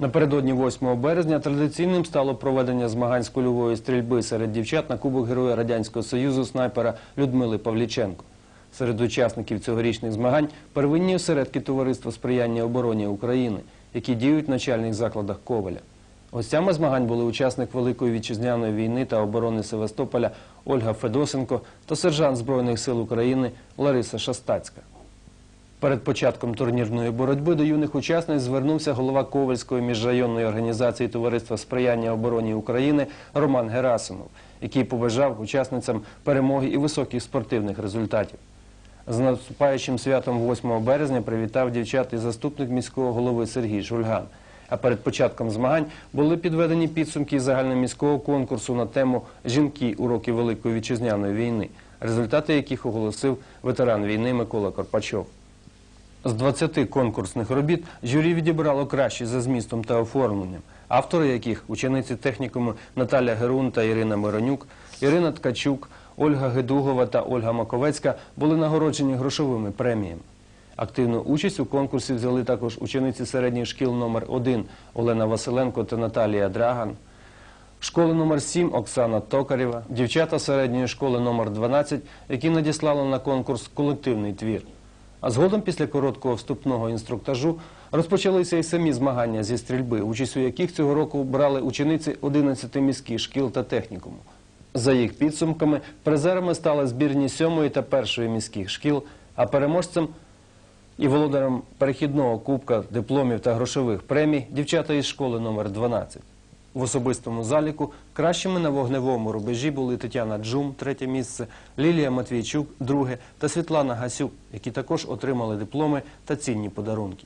Напередодні 8 березня традиційним стало проведення змагань з кульової стрільби серед дівчат на Кубок Героя Радянського Союзу снайпера Людмили Павліченко. Серед учасників цьогорічних змагань первинні осередки Товариства сприяння обороні України, які діють в начальних закладах Коваля. Гостями змагань були учасник Великої вітчизняної війни та оборони Севастополя Ольга Федосенко та сержант Збройних сил України Лариса Шастацька. Перед початком турнірної боротьби до юних учасниць звернувся голова Ковальської міжрайонної організації Товариства сприяння обороні України Роман Герасимов, який побажав учасницям перемоги і високих спортивних результатів. З наступаючим святом 8 березня привітав дівчат і заступник міського голови Сергій Шульган. А перед початком змагань були підведені підсумки загальноміського конкурсу на тему Жінки у роки Великої вітчизняної війни, результати яких оголосив ветеран війни Микола Корпачов. З 20 конкурсних робіт журі відібрало кращі за змістом та оформленням, автори яких учениці технікуму Наталя Герун та Ірина Миронюк, Ірина Ткачук, Ольга Гедугова та Ольга Маковецька були нагороджені грошовими преміями. Активну участь у конкурсі взяли також учениці середніх шкіл номер 1 Олена Василенко та Наталія Драган, школи номер 7 Оксана Токарєва, дівчата середньої школи номер 12, які надіслали на конкурс колективний твір. А згодом, після короткого вступного інструктажу, розпочалися і самі змагання зі стрільби, участь у яких цього року брали учениці 11 міських шкіл та технікуму. За їх підсумками, призерами стали збірні 7 та 1 міських шкіл, а переможцем і володарем перехідного кубка, дипломів та грошових премій дівчата із школи номер 12. В особистому заліку кращими на вогневому рубежі були Тетяна Джум, третє місце, Лілія Матвійчук, друге та Світлана Гасюк, які також отримали дипломи та цінні подарунки.